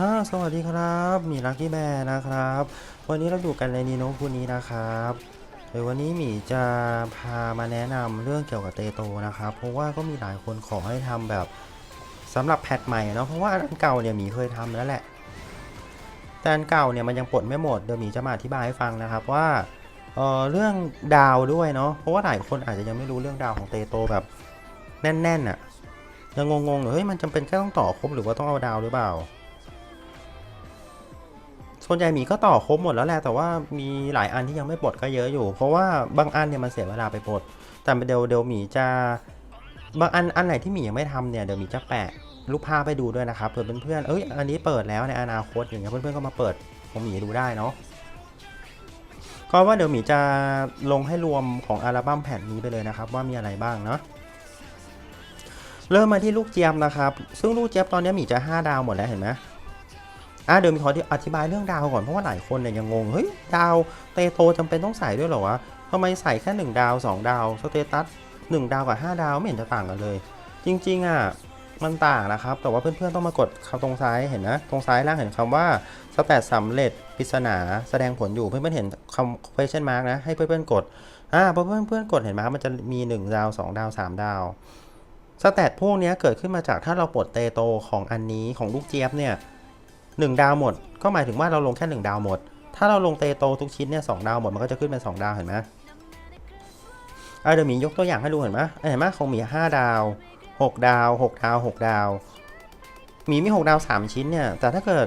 อ่าสวัสดีครับ มีลักกี้แบร์นะครับ วันนี้เราอยู่กันในนีโนคูนี้นะครับเดี๋ยววันนี้หมีจะพามาแนะนำเรื่องเกี่ยวกับเตโตนะครับ เพราะว่าก็มีหลายคนขอให้ทำแบบสำหรับแพทใหม่เนาะ เพราะว่าอันเก่าเนี่ยหมีเคยทำแล้วแหละ แต่อันเก่าเนี่ยมันยังปลดไม่หมด เดี๋ยวหมีจะมาอธิบายให้ฟังนะครับว่าเออเรื่องดาวด้วยเนาะ เพราะว่าหลายคนอาจจะยังไม่รู้เรื่องดาวของเตโตแบบแน่นๆอะ่ะ ยังงงๆเลยเฮ้ยมันจำเป็นแค่ต้องต่อครบหรือว่าต้องเอาดาวหรือเปล่า ส่วนใหญ่หมีก็ต่อครบหมดแล้วแหละแต่ว่ามีหลายอันที่ยังไม่ปลดก็เยอะอยู่ เพราะว่าบางอันเนี่ยมันเสียเวลาไปปลดแต่เดี๋ยวเดี๋ยวหมีจะบางอันอันไหนที่หมียังไม่ทำเนี่ยเดี๋ยวหมีจะแปะรูปภาพไปดูด้วยนะครับเผื่อเพื่อนๆเอ้ยอันนี้เปิดแล้วในอนาคตอย่างเงี้ยเพื่อนๆก็มาเปิดของหมีดูได้เนาะก็ว่าเดี๋ยวหมีจะลงให้รวมของอัลบั้มแผ่นนี้ไปเลยนะครับ ว่ามีอะไรบ้างเนาะเริ่มมาที่ลูกเจี๊ยบนะครับ ซึ่งลูกเจี๊ยบตอนนี้หมีจะ 5 ดาวหมดแล้วเห็นไหม อะเดี๋ยวมีขออธิบายเรื่องดาวก่อนเพราะว่าหลายคนเนี่ยยังงง เฮ้ย ดาวเตโตจำเป็นต้องใส่ด้วยเหรอวะทำไมใส่แค่ 1 ดาว 2 ดาวสเตตัส1ดาวกับ 5 ดาวไม่เห็นจะต่างกันเลย จริง ๆ อะ มันต่างนะครับ แต่ว่าเพื่อนๆต้องมากดคำตรงซ้ายเห็นนะ ตรงซ้ายล่างเห็นคำว่าสแตทสำเร็จปริศนาแสดงผลอยู่เพื่อนๆเห็นคำ question mark นะ ให้เพื่อนๆกดอ่าพอเพื่อนๆกดเห็นไหมมันจะมี 1 ดาว 2 ดาว 3 ดาวสแตทพวกนี้เกิดขึ้นมาจากถ้าเราปลดเตโตของอันนี้ของลูกเจี๊ยบเนี่ย หนึ่งดาวหมด ก็หมายถึงว่าเราลงแค่หนึ่งดาวหมด ถ้าเราลงเตโตทุกชิ้นเนี่ยสองดาวหมดมันก็จะขึ้นเป็นสองดาวเห็นไหมอะเดี๋ยวหมียกตัวอย่างให้ดูเห็นไหมเห็นไหมของหมีห้าดาวหกดาวหกดาวหกดาวหมีมีหกดาวสามชิ้นเนี่ย แต่ถ้าเกิด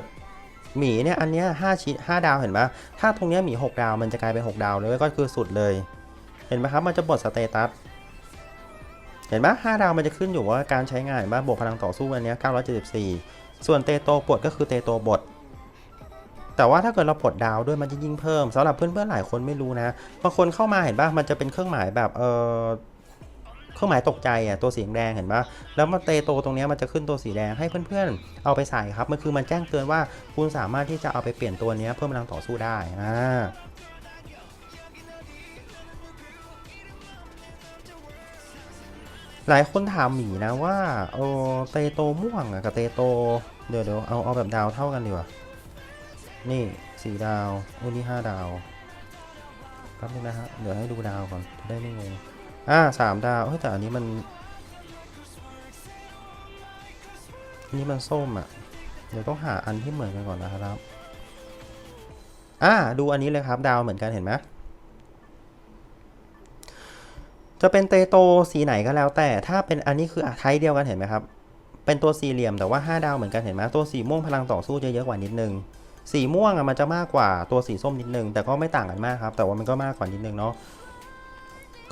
หมีเนี่ยอันเนี้ยห้าชิ้นห้าดาวเห็นไหมถ้าตรงเนี้ยหมีหกดาวมันจะกลายเป็นหกดาวเลยก็คือสุดเลย เห็นไหมครับมันจะบดสเตตัสเห็นไหมห้าดาวมันจะขึ้นอยู่ว่าการใช้งานเห็นไหมบวกพลังต่อสู้อันเนี้ย974 ส่วนเตโตปลดก็คือเตโตบท แต่ว่าถ้าเกิดเราปลดดาวด้วยมันจะยิ่งเพิ่มสำหรับเพื่อนๆหลายคนไม่รู้นะบางคนเข้ามาเห็นป่ะมันจะเป็นเครื่องหมายแบบเออเครื่องหมายตกใจอะตัวสีแดงเห็นป่ะแล้วมาเตโตตรงนี้มันจะขึ้นตัวสีแดงให้เพื่อนๆ เอาไปใส่ครับ มันคือมันแจ้งเตือนว่าคุณสามารถที่จะเอาไปเปลี่ยนตัวนี้เพิ่มพลังต่อสู้ได้อ่าหลายคนถามหมีนะว่าเอเตโตม่วงอะกับเตโต เดี๋ยวเดี๋ยวเอาเอาแบบดาวเท่ากันดีกว่า นี่สี่ดาวอุ้นี่ห้าดาวแป๊บนึงนะฮะเดี๋ยวให้ดูดาวก่อนจะได้ไม่งงอ่าสามดาวเฮ้ยแต่อันนี้มันนนี้มันส้มอะ เดี๋ยวต้องหาอันที่เหมือนกันก่อนนะครับอ่าดูอันนี้เลยครับดาวเหมือนกันเห็นไหมจะเป็นเตโตสีไหนก็แล้วแต่ถ้าเป็นอันนี้คือไทยเดียวกันเห็นไหมครับ เป็นตัวสี่เหลี่ยมแต่ว่า 5 ดาวเหมือนกันเห็นไหมตัวสีม่วงพลังต่อสู้จะเยอะกว่านิดนึง สีม่วงอะมันจะมากกว่าตัวสีส้มนิดนึง แต่ก็ไม่ต่างกันมากครับ แต่ว่ามันก็มากกว่านิดนึงเนาะ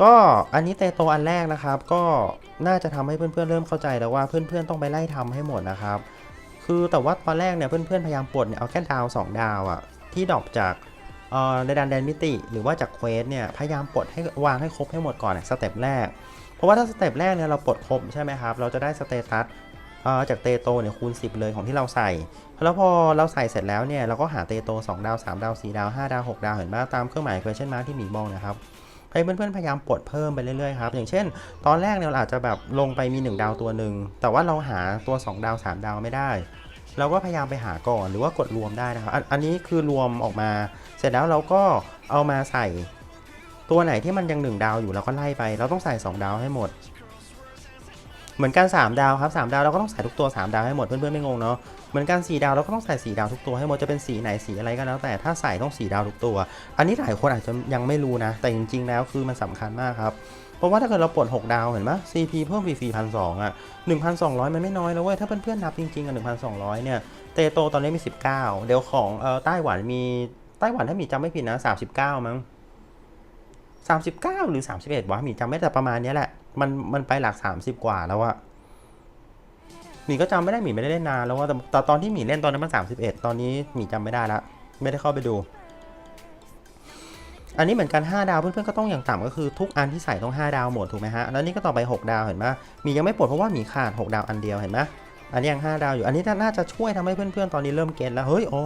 ก็อันนี้เตโตอันแรกนะครับ ก็น่าจะทำให้เพื่อนๆเริ่มเข้าใจแล้วว่าเพื่อนๆต้องไปไล่ทำให้หมดนะครับ คือแต่ว่าตอนแรกเนี่ยเพื่อนๆพยายามปลดเนี่ยเอาแค่ดาว 2 ดาวอะที่ดอปจากในดันแดนมิติ หรือว่าจากเควสเนี่ยพยายามปลดให้วางให้ครบให้หมดก่อนสเต็ปแรก เพราะว่าถ้าสเต็ปแรกเนี่ยเราปลดครบใช่ไหมครับ เราจะได้สเตตัส จากเตโตเนี่ยคูณ 10 เลยของที่เราใส่ แล้วพอเราใส่เสร็จแล้วเนี่ยเราก็หาเตโต 2 ดาว 3 ดาว 4 ดาว 5 ดาว 6 ดาว เห็นไหมตามเครื่องหมาย question mark ที่หมีมองนะครับให้เพื่อนๆพยายามปลดเพิ่มไปเรื่อยๆครับ อย่างเช่น ตอนแรกเนี่ยเราอาจจะแบบลงไปมี 1 ดาวตัวหนึ่ง แต่ว่าเราหาตัว 2 ดาว 3 ดาวไม่ได้ เราก็พยายามไปหาก่อนหรือว่ากดรวมได้นะครับอันอันนี้คือรวมออกมา เสร็จแล้วเราก็เอามาใส่ตัวไหนที่มันยัง 1 ดาวอยู่เราก็ไล่ไป เราต้องใส่ 2 ดาวให้หมด เหมือนกัน 3 ดาวครับ3ดาวเราก็ต้องใส่ทุกตัว 3 ดาวให้หมดเพื่อนๆไม่งงเนาะเหมือนกัน4ดาวเราก็ต้องใส่ 4 ดาวทุกตัวให้หมดจะเป็นสีไหนสีอะไรก็แล้วแต่ถ้าใส่ต้อง4ดาวทุกตัว อันนี้หลายคนอาจจะยังไม่รู้นะ แต่จริง ๆ แล้วคือมันสำคัญมากครับเพราะว่าถ้าเกิดเราปลด6ดาวเห็นไหม CP เพิ่มฟรีๆพันสองอะ1,200มันไม่น้อยแล้วเว้ยถ้าเพื่อนๆนับจริงๆอะ1,200เนี่ยเตโตตอนนี้มี 19 เดี๋ยวของเอ่อไต้หวันมีไต้หวันถ้ามีจำไม่ผิดนะ39 มั้ง39 หรือ 31วะมีจำไม่แต่ประมาณเนี้แหละ มันมันไปหลัก30กว่าแล้วอะหมีก็จำไม่ได้หมีไม่ได้เล่นนานแล้วว่าแต่ตอนที่หมีเล่นตอนนั้นมัน31ตอนนี้หมีจำไม่ได้ละไม่ได้เข้าไปดู อันนี้เหมือนกัน 5 ดาวเพื่อนๆก็ต้องอย่างต่ำก็คือทุกอันที่ใส่ต้อง 5 ดาวหมดถูกไหมฮะแล้วนี่ก็ต่อไป 6 ดาวเห็นไหมมียังไม่ปลดเพราะว่ามีขาด 6 ดาวอันเดียวเห็นไหมอันนี้ยัง5ดาวอยู่อันนี้น่าจะช่วยทำให้เพื่อนๆตอนนี้เริ่มเก็ตแล้วเฮ้ยอ๋อ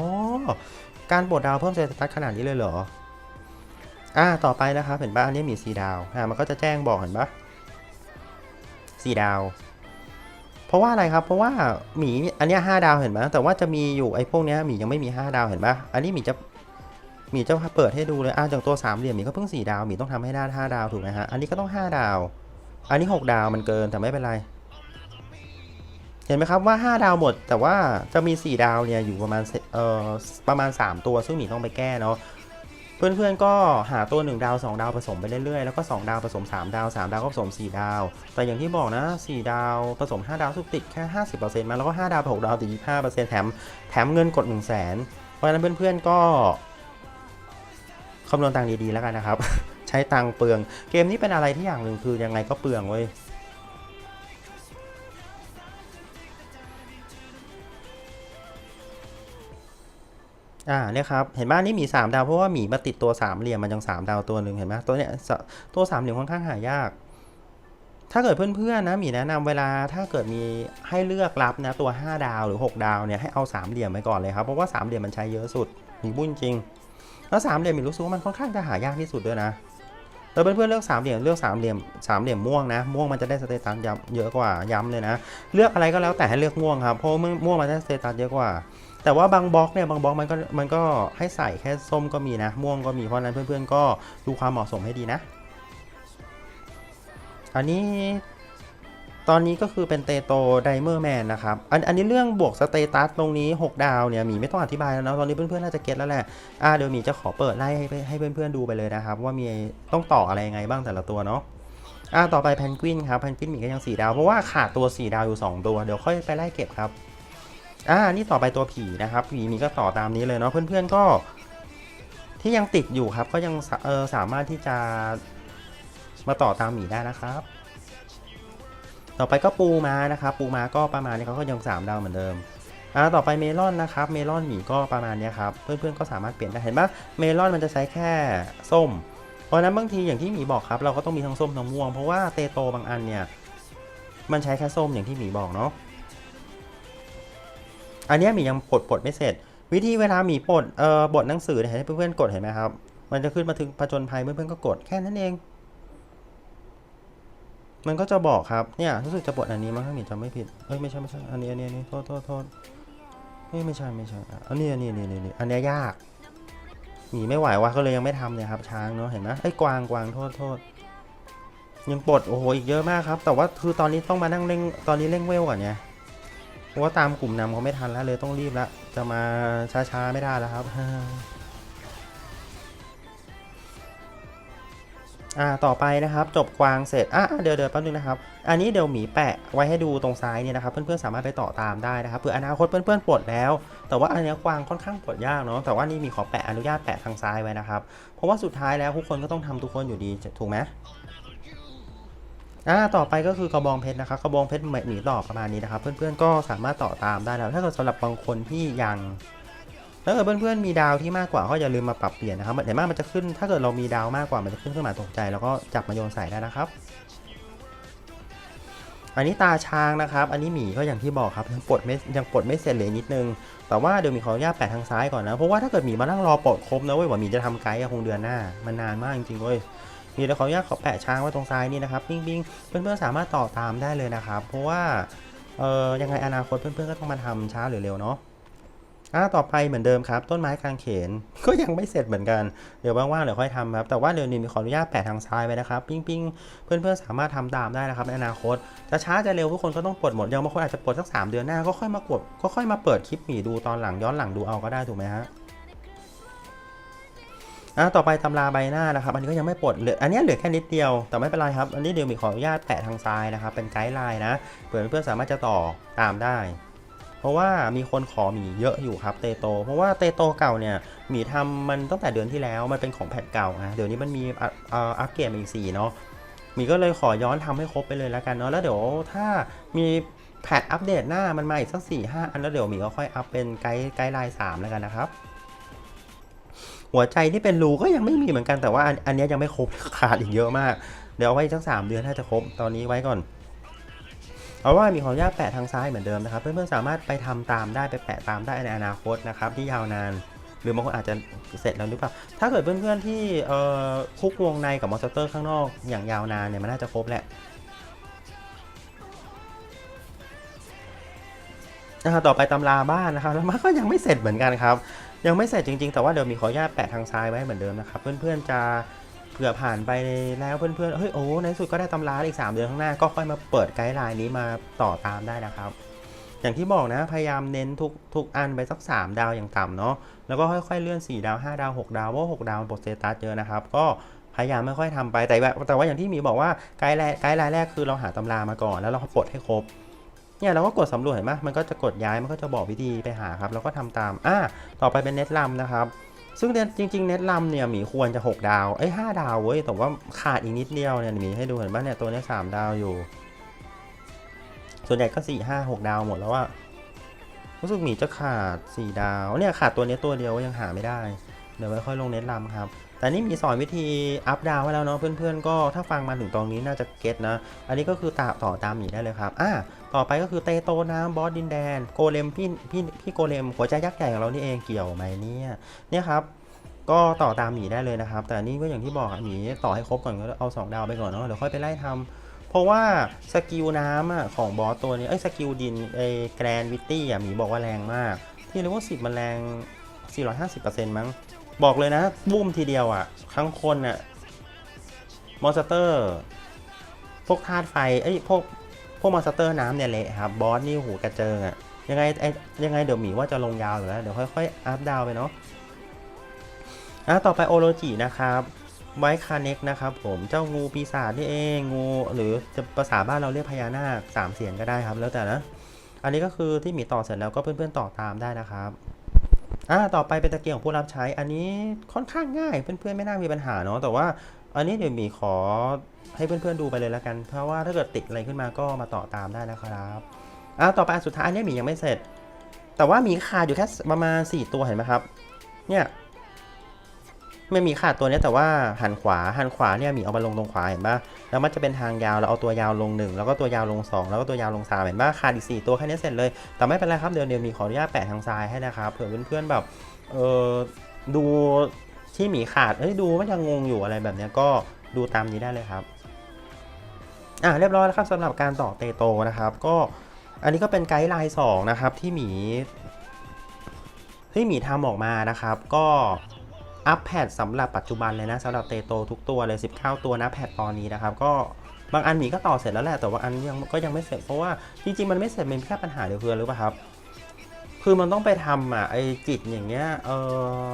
การปลดดาวเพิ่มสเตตัสขนาดนี้เลยเหรออ่าต่อไปนะครับเห็นปะอันนี้มี 4 ดาวอ่ามันก็จะแจ้งบอกเห็นปะ 4 ดาว เพราะว่าอะไรครับ เพราะว่าหมีอันนี้ย5ดาวเห็นไหมแต่ว่าจะมีอยู่ไอ้พวกเนี้ยหมียังไม่มี 5 ดาวเห็นปะอันนี้หมีจะหมีจะเปิดให้ดูเลยอ่าจากตัวสามเหลี่ยมหมีก็เพิ่ง4ดาวหมีต้องทำให้ได้5ดาวถูกไหมฮะอันนี้ก็ต้อง 5 ดาว อันนี้ 6 ดาวมันเกินแต่ไม่เป็นไรเห็นไหมครับว่า 5 ดาวหมด แต่ว่าจะมี 4 ดาวเนี่ยอยู่ประมาณเอ่อประมาณ 3 ตัวซึ่งหมีต้องไปแก้เนาะ เพื่อนๆก็หาตัว 1 ดาว 2 ดาวผสมไปเรื่อยๆ แล้วก็ 2 ดาวผสม 3 ดาว 3 ดาวก็ผสม 4 ดาว แต่อย่างที่บอกนะ 4 ดาวผสม 5 ดาวสุกติดแค่ 50%มาแล้วก็ 5 ดาว6ดาวติด25%แถมแถมเงินกด 1 0 0 0 0แสนเพราะฉะนั้นเพื่อนๆก็คำนวณตังค์ดีๆแล้วกันนะครับ ใช้ตังค์เปลือง เกมนี้เป็นอะไรที่อย่างหนึ่งคือยังไงก็เปลืองเว้ย อ่าเนี่ยครับ เห็นไหมนี่หมี3ดาวเพราะว่าหมีมาติดตัวสามเหลี่ยมมันยัง3ดาวตัวหนึ่งเห็นไหมตัวเนี้ยตัวสามเหลี่ยมค่อนข้างหายาก ถ้าเกิดเพื่อนๆนะหมีแนะนำเวลาถ้าเกิดมีให้เลือกรับนะตัว 5 ดาวหรือ 6 ดาวเนี่ยให้เอาสามเหลี่ยมไปก่อนเลยครับเพราะว่าสามเหลี่ยมมันใช้เยอะสุดหมีบุ้นจริง แล้วสามเหลี่ยมหมีรู้สึกว่ามันค่อนข้างจะหายากที่สุดด้วยนะ เออเพื่อนๆเลือกสามเหลี่ยมเลือกสามเหลี่ยมสามเหลี่ยมม่วงนะม่วงมันจะได้สเตตัสเยอะกว่าย้ำเลยนะ เลือกอะไรก็แล้วแต่ให้เลือกม่วงครับเพราะว่าม่วงมันได้สเตตัสเยอะกว่า แต่ว่าบางบล็อกเนี่ยบางบล็อกมันก็มันก็ให้ใส่แค่ส้มก็มีนะ ม่วงก็มีเพราะนั้นเพื่อนๆก็ดูความเหมาะสมให้ดีนะ อันนี้ ตอนนี้ก็คือเป็นเตโตไดเมอร์แมนนะครับ อันอันนี้เรื่องบวกสเตตัสตรงนี้ 6 ดาวเนี่ยหมีไม่ต้องอธิบายแล้วนะตอนนี้เพื่อนๆน่าจะเก็ตแล้วแหละอ่าเดี๋ยวหมีจะขอเปิดไล่ให้ให้เพื่อนๆดูไปเลยนะครับ ว่ามีต้องต่ออะไรยังไงบ้างแต่ละตัวเนาะอ่าต่อไปแพนกวินครับแพนกวินหมีก็ยัง 4 ดาว เพราะว่าขาดตัว 4 ดาวอยู่ 2 ตัว เดี๋ยวค่อยไปไล่เก็บครับอ่านี่ต่อไปตัวผีนะครับผีมีก็ต่อตามนี้เลยเนาะเพื่อนๆก็ ที่ยังติดอยู่ครับก็ยังเออสามารถที่จะมาต่อตามหมีได้นะครับ ต่อไปก็ปูม้านะครับปูม้าก็ประมาณนี้เขาก็ยัง3ดาวเหมือนเดิมอ่าต่อไปเมลอนนะครับเมลอนหมีก็ประมาณนี้ครับเพื่อนๆก็สามารถเปลี่ยนได้เห็นปะเมลอนมันจะใช้แค่ส้ม เพราะนั้นบางทีอย่างที่หมีบอกครับเราก็ต้องมีทั้งส้มทั้งม่วงเพราะว่าเตโตบางอันเนี่ยมันใช้แค่ส้มอย่างที่หมีบอกเนาะอันนี้หมียังปลดปลดไม่เสร็จ วิธีเวลาหมีปลดเอ่อบทหนังสือเนี่ยให้เพื่อนๆกดเห็นไหมครับมันจะขึ้นมาถึงผจญภัยเพื่อนๆก็กดแค่นั้นเอง มันก็จะบอกครับเนี่ยรู้สึกจะปลดอันนี้มั้งถ้าหมีจำไม่ผิดเอ้ยไม่ใช่ไม่ใช่อันนี้อันนี้อันนี้โทษโทษโทษเอ้ยไม่ใช่ไม่ใช่อันนี้อันนี้อันนี้อันนี้อันนี้ยากหมีไม่ไหววะก็เลยยังไม่ทำเนี่ยครับช้างเนาะเห็นไหมไอ้ยกวางกวางโทษโทษยังปลดโอ้โหอีกเยอะมากครับ แต่ว่าคือตอนนี้ต้องมานั่งเร่งตอนนี้เร่งเวลก่อนไงเพราะว่าตามกลุ่มนำเขาไม่ทันแล้วเลยต้องรีบล้วจะมาช้าๆไม่ได้แล้วครับ อ่าต่อไปนะครับจบกวางเสร็จอะเดี๋ยวเดี๋ยวแป๊บนึงนะครับ อันนี้เดี๋ยวหมีแปะไว้ให้ดูตรงซ้ายเนี่ยนะครับเพื่อนๆสามารถไปต่อตามได้นะครับเผื่ออนาคตเพื่อนๆปลดแล้ว แต่ว่าอันนี้กวางค่อนข้างปลดยากเนาะแต่ว่านี่มีขอแปะอนุญาตแปะทางซ้ายไว้นะครับเพราะว่าสุดท้ายแล้วทุกคนก็ต้องทำทุกคนอยู่ดีถูกไหมอ่าต่อไปก็คือกระบองเพชรนะครับกระบองเพชรหมีต่อประมาณนี้นะครับ เพื่อนๆก็สามารถต่อตามได้แล้วถ้าเกิดสำหรับบางคนที่ยัง ถ้าเกิดเพื่อนๆมีดาวที่มากกว่าก็อย่าลืมมาปรับเปลี่ยนนะครับเห็นไหมากมันจะขึ้น ถ้าเกิดเรามีดาวมากกว่ามันจะขึ้นเครื่องหมายตกใจ แล้วก็จับมาโยนใส่ได้นะครับ อันนี้ตาช้างนะครับ อันนี้หมีก็อย่างที่บอกครับยังปลดไม่ยังปลดไม่เสร็จเลยนิดนึง แต่ว่าเดี๋ยวมีขออนุญาตแปะทางซ้ายก่อนนะ เพราะว่าถ้าเกิดหมีมานั่งรอปลดครบนะเว้ยว่าหมีจะทำไกด์คงเดือนหน้า มันนานมากจริงๆเว้ยมีเดี๋ยวขออนุญาตขอแปะช้างไว้ตรงซ้ายนี่นะครับปิ้งปิ้งเพื่อนๆสามารถต่อตามได้เลยนะครับ เพราะว่าเออยังไงอนาคตเพื่อนๆก็ต้องมาทำช้าหรือเร็วเนาะ อ่าต่อไปเหมือนเดิมครับ ต้นไม้กางเขนก็ยังไม่เสร็จเหมือนกัน เดี๋ยวว่างๆเดี๋ยวค่อยทำครับ แต่ว่าเดี๋ยวนี้มีขออนุญาตแปะทางซ้ายไว้นะครับ ปิ้งปิ้งเพื่อนๆสามารถทำตามได้นะครับในอนาคต จะช้าจะเร็วทุกคนก็ต้องปลดหมดย่างบางคนอาจจะปลดสักสามเดือนหน้าก็ค่อยมากดก็ค่อยมาเปิดคลิปหมีดูตอนหลังย้อนหลังดูเอาก็ได้ถูกไหมฮะอะต่อไปตำราใบหน้านะครับ อันนี้ก็ยังไม่ปลดเหลืออันนี้เหลือแค่นิดเดียว แต่ไม่เป็นไรครับ อันนี้เดี๋ยวมีขออนุญาตแปะทางซ้ายนะครับ เป็นไกด์ไลน์นะ เผื่อเพื่อนๆสามารถจะต่อตามได้ เพราะว่ามีคนขอหมีเยอะอยู่ครับเตโต เพราะว่าเตโตเก่าเนี่ยหมีทำมันตั้งแต่เดือนที่แล้วมันเป็นของแพทเก่านะเดี๋ยวนี้มันมีอัพเอ่ออัปเกรดมาอีกสี่เนาะหมีก็เลยขอย้อนทำให้ครบไปเลยแล้วกันเนาะแล้วเดี๋ยวถ้ามีแพทอัปเดตหน้ามันมาอีกสักสี่ห้าอันแล้วเดี๋ยวหมีก็ค่อยอัพเป็นไกด์ไกด์ไลน์สามแล้วกันนะครับหัวใจที่เป็นรูก็ยังไม่มีเหมือนกันแต่ว่าอันนี้ยังไม่ครบขาดอีกเยอะมาก เดี๋ยวไว้สักสามเดือนถ้าจะครบตอนนี้ไว้ก่อน เอาว่ามีขออนุญาตแปะทางซ้ายเหมือนเดิมนะครับ เพื่อนๆสามารถไปทำตามได้ไปแปะตามได้ในอนาคตนะครับที่ยาวนานหรือบางคนอาจจะเสร็จแล้วหรือเปล่า ถ้าเกิดเพื่อนๆที่คุกวงในกับมอนสเตอร์ข้างนอกอย่างยาวนานเนี่ยมันน่าจะครบแหละอ่าต่อไปตำราบ้านนะครับแล้วมันก็ยังไม่เสร็จเหมือนกันครับ ยังไม่เสร็จจริงๆ แต่ว่าเดี๋ยวมีขออนุญาตแปะทางซ้ายไว้เหมือนเดิมนะครับ เพื่อนๆจะ เผื่อผ่านไปแล้วเพื่อนๆ เฮ้ยโอ้ในสุดก็ได้ตำราอีก 3 เดือนข้างหน้าก็ค่อยมาเปิดไกด์ไลน์นี้มาต่อตามได้นะครับ อย่างที่บอกนะพยายามเน้นทุกทุกอันไปสัก 3 ดาวอย่างต่ำเนาะแล้วก็ค่อยๆเลื่อน 4 ดาว 5 ดาว 6 ดาวเพรา6ดาวมันปลดเตตัสเยอะนะครับ ก็พยายามไม่ค่อยทำไปแต่แต่ว่าอย่างที่มีบอกว่าไกด์ไลน์ไกด์ไลน์แรกคือเราหาตำรามาก่อน แล้วเราก็ปลดให้ครบเนี่ยเราก็กดสำรวจเห็นไหมมันก็จะกดย้ายมันก็จะบอกวิธีไปหาครับ แล้วก็ทำตามอ่าต่อไปเป็นเน็ตลัมนะครับ ซึ่งเน็ตจริงๆเน็ตลัมเนี่ยหมีควรจะ 6 ดาวเอ้ยห้าดาวเว้ยแต่ว่าขาดอีกนิดเดียวเนี่ยหมีให้ดูเห็นป่ะเนี่ยตัวนี้สามดาวอยู่ ส่วนใหญ่ก็สี่ห้าหกดาวหมดแล้วอะรู้สึกหมีจะขาดสี่ดาวเนี่ยขาดตัวนี้ตัวเดียวยังหาไม่ได้เดี๋ยวไว้ค่อยลงเน็ตลัมครับ แต่นี่มีสอนวิธีอัพดาวไว้แล้วเนาะเพื่อนๆ ก็ถ้าฟังมาถึงตรงนี้น่าจะเก็ตนะ อันนี้ก็คือตาต่อตามหมีได้เลยครับอ่าต่อไปก็คือเตโตน้ำบอสดินแดน โกเลมพี่พี่พี่โกเลมหัวใจยักษ์ใหญ่ของเรานี่เองเกี่ยวไหมเนี่ยเนี่ยครับก็ต่อตามหมีได้เลยนะครับ แต่นี่ก็อย่างที่บอกหมีต่อให้ครบก่อนก็เอา 2 ดาวไปก่อนเนาะเดี๋ยวค่อยไปไล่ทำเพราะว่าสกิลน้ำอะของบอสตัวนี้เอ้ยสกิลดินไอ้แกรนวิตตี้อะหมีบอกว่าแรงมาก ที่เรียกว่า 10 มันแรง 450%มั้ง บอกเลยนะบุ้มทีเดียวอะทั้งคนอะมอนสเตอร์ พวกธาตุไฟเอ้ยพวกพวกมอนสเตอร์น้ำเนี่ยเละครับบอสนี่หูกระเจิงอะยังไงไอ้ยังไงเดี๋ยวหมีว่าจะลงยาวอยู่แล้วเดี๋ยวค่อยๆอัพดาวไปเนาะอะต่อไปโอโรจินะครับไวคาเน็กนะครับผมเจ้างูปีศาจนี่เองงูหรือจะภาษาบ้านเราเรียกพญานาคสามเสียนก็ได้ครับแล้วแต่นะ อันนี้ก็คือที่หมีต่อเสร็จแล้วก็เพื่อนๆต่อตามได้นะครับ อ่าต่อไปเป็นตะเกียงของผู้รับใช้ อันนี้ค่อนข้างง่ายเพื่อนๆไม่น่ามีปัญหาเนาะแต่ว่าอันนี้เดี๋ยวมีขอให้เพื่อนๆดูไปเลยแล้วกัน เพราะว่าถ้าเกิดติดอะไรขึ้นมาก็มาต่อตามได้นะครับอ่าต่อไปอันสุดท้ายอันนี้มียังไม่เสร็จ แต่ว่ามีขาดอยู่แค่ประมาณ 4 ตัวเห็นไหมครับ เนี่ย ไม่มีขาดตัวนี้แต่ว่าหันขวาหันขวาเนี่ยหมีเอามาลงตรงขวาเห็นปะแล้วมันจะเป็นทางยาวเราเอาตัวยาวลงหนึ่งแล้วก็ตัวยาวลงสองแล้วก็ตัวยาวลงสามเห็นปะขาดอีก4ตัวแค่นี้เสร็จเลย แต่ไม่เป็นไรครับเดี๋ยวเดี๋ยวมีขออนุญาตแปะทางซ้ายให้นะครับเผื่อเพื่อนๆแบบเออดูที่หมีขาดเอ้ยดูว่ายังงงอยู่อะไรแบบนี้ก็ดูตามนี้ได้เลยครับอะเรียบร้อยแล้วครับสำหรับการต่อเตโตนะครับ ก็อันนี้ก็เป็นไกด์ไลน์สองนะครับที่หมีที่หมีทำออกมานะครับ ก็ อัปแพดสำหรับปัจจุบันเลยนะสำหรับเตโตทุกตัวเลย 19 ตัวนะแพดตอนนี้นะครับก็บางอันหมีก็ต่อเสร็จแล้วแหละแต่ว่าอันยังก็ยังไม่เสร็จเพราะว่าจริงๆมันไม่เสร็จเป็นแค่ปัญหาเดียวคือหรือเปล่าครับ คือมันต้องไปทำอะไอจิตอย่างเงี้ยเออ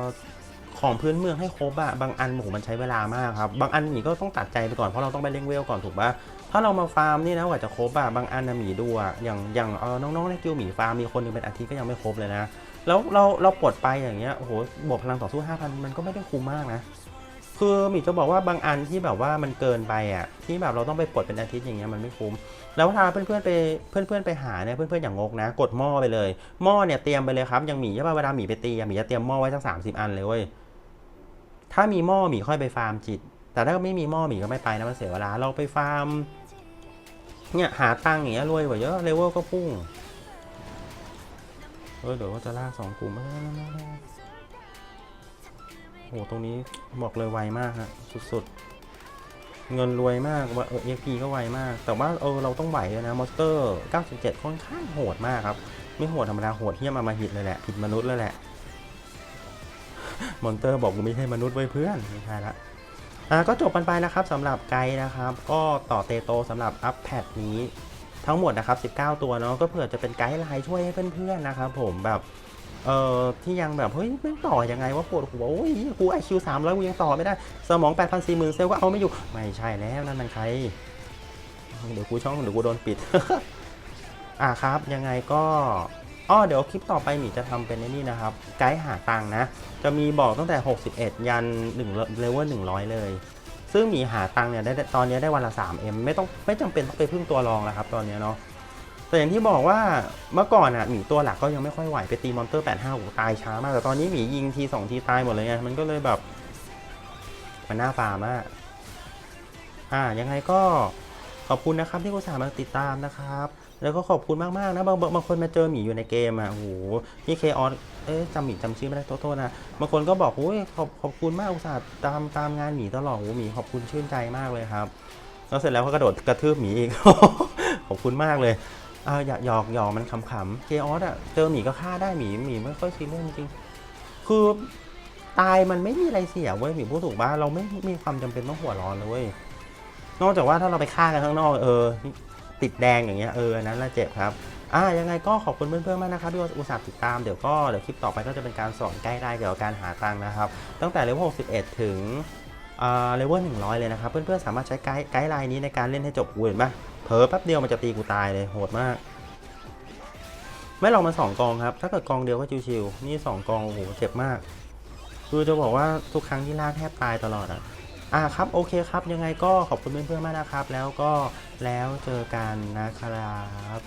ของพื้นเมืองให้ครบอะบางอันโอ้โหมันใช้เวลามากครับ บางอันหมีก็ต้องตัดใจไปก่อนเพราะเราต้องไปเล่งเวลก่อนถูกปะถ้าเรามาฟาร์มนี่นะกว่าจะครบอะบางอันนหมีดูอะอย่างอย่างเออน้องๆในกิวหมีฟาร์มมีคนนึงเป็นอาทิตย์ก็ยังไม่ครบเลยนะ แล้วเราเราปลดไปอย่างเงี้ยโอ้โหบวกพลังต่อสู้5,000 มันก็ไม่ได้คุ้มมากนะ คือหมีจะบอกว่าบางอันที่แบบว่ามันเกินไปอะที่แบบเราต้องไปปลดเป็นอาทิตย์อย่างเงี้ยมันไม่คุ้ม แล้วถ้าเพื่อนๆไปเพื่อนๆไปหาเนี่ยเพื่อนๆอย่างงกนะ กดหม้อไปเลยหม้อเนี่ยเตรียมไปเลยครับอย่างหมีใช่ป่ะเวลาหมีไปตีอะหมีจะเตรียมหม้อไว้สักสามสิบอันเลยเว้ยถ้ามีหม้อหมีค่อยไปฟาร์มจิต แต่ถ้าไม่มีหม้อหมีก็ไม่ไปนะมันเสียเวลาเราไปฟาร์มเนี่ยหาตังค์อย่างเงี้ยรวยกว่าเยอะเลเวลก็พุ่ง เออเดี๋ยวว่าจะลากสองกลุ่มโอ้โหตรงนี้บอกเลยไวมากฮะสุดๆ เงินรวยมากว่าเออ EXP ก็ไวมาก แต่ว่าเออเราต้องไหวนะมอสเตอร์ 97 ค่อนข้างโหดมากครับ ไม่โหดธรรมดาโหดเฮี้ยมอำมาหิตเลยแหละผิดมนุษย์เลยแหละมอนเตอร์บอกกูไม่ใช่มนุษย์ไว้เพื่อนไม่ใช่ละอ่าก็จบกันไปนะครับสำหรับไกด์นะครับ ก็ต่อเตโตสำหรับอัพแพดนี้ ทั้งหมดนะครับ 19 ตัวเนาะก็เผื่อจะเป็นไกด์ไลน์ช่วยให้เพื่อนๆนะครับผมแบบเอ่อที่ยังแบบเฮ้ยไม่ต่อยังไงว่าปวดหัวโอ้ยกูไอคิวสามร้อยกูยังต่อไม่ได้ สมอง8 4 0 0 0 0เซลล์ก็เอาไม่อยู่ ไม่ใช่แล้วนั่นมันใครเดี๋ยวกูช่องเดี๋ยวกูโดนปิด อ่าครับ ยังไงก็อ้อเดี๋ยวคลิปต่อไปหมีจะทำเป็นนี่นะครับ ไกด์หาตังนะ จะมีบอกตั้งแต่ 61 ยัน1เลเวล100 เลย ซึ่งหมีหาตังค์เนี่ยได้ตอนนี้ได้วันละ 3M ไม่ต้องไม่จำเป็นต้องไปพึ่งตัวรองแล้วครับตอนนี้เนาะแต่อย่างที่บอกว่าเมื่อก่อนอะหมีตัวหลักก็ยังไม่ค่อยไหวไปตีมอนเตอร์ 85โอ้โหตายช้ามาก แต่ตอนนี้หมียิงที2ทีตายหมดเลยไงมันก็เลยแบบ มันน่าฟาร์มากอ่ายังไงก็ ขอบคุณนะครับที่กุสาห์มาติดตามนะครับ แล้วก็ขอบคุณมากๆนะบางบางบางคนมาเจอหมีอยู่ในเกมอะโอ้โหพี่เคออสเอ๊ะจำหมีจำชื่อไม่ได้โทษโทษนะบางคนก็บอกโอ้ยขอบขอบคุณมากอุตส่าห์ตามตามงานหมีตลอดโอ้โหหมีขอบคุณชื่นใจมากเลยครับแล้วเสร็จแล้วก็กระโดดกระทืบหมีอีก ขอบคุณมากเลยเอาอย่าหยอกหยอกมันขำๆเคออสอะเจอหมีก็ฆ่าได้หมีหมีไม่ค่อยซีเรียสจริงคือตายมันไม่มีอะไรเสียเว้ยหมีพูดถูกป่ะเราไม่มีความจำเป็นต้องหัวร้อนเลยเว้ย นอกจากว่าถ้าเราไปฆ่ากันข้างนอกเออติดแดงอย่างเงี้ยเออนั้นแหละเจ็บครับอ่ายังไงก็ขอบคุณเพื่อนๆมากนะครับที่อุตส่าห์ติดตามเดี๋ยวก็เดี๋ยวคลิปต่อไปก็จะเป็นการสอนใกล้ได้เกี่ยวกับการหาตังค์นะครับ ตั้งแต่เลเวล61 ถึงอ่าเลเวล100 เลยนะครับ เพื่อนๆสามารถใช้ไกด์ไกด์ไลน์นี้ในการเล่นให้จบกูเห็นปะเผลอแป๊บเดียวมันจะตีกูตายเลยโหดมาก ไม่ลองมาสองกองครับ ถ้าเกิดกองเดียวก็ชิวๆนี่สองกองโอ้โหเจ็บมากคือจะบอกว่าทุกครั้งที่ลากแทบตายตลอดอะ อ่าครับโอเคครับยังไงก็ขอบคุณเพื่อนๆมากนะครับ แล้วก็แล้วเจอกันนะครับ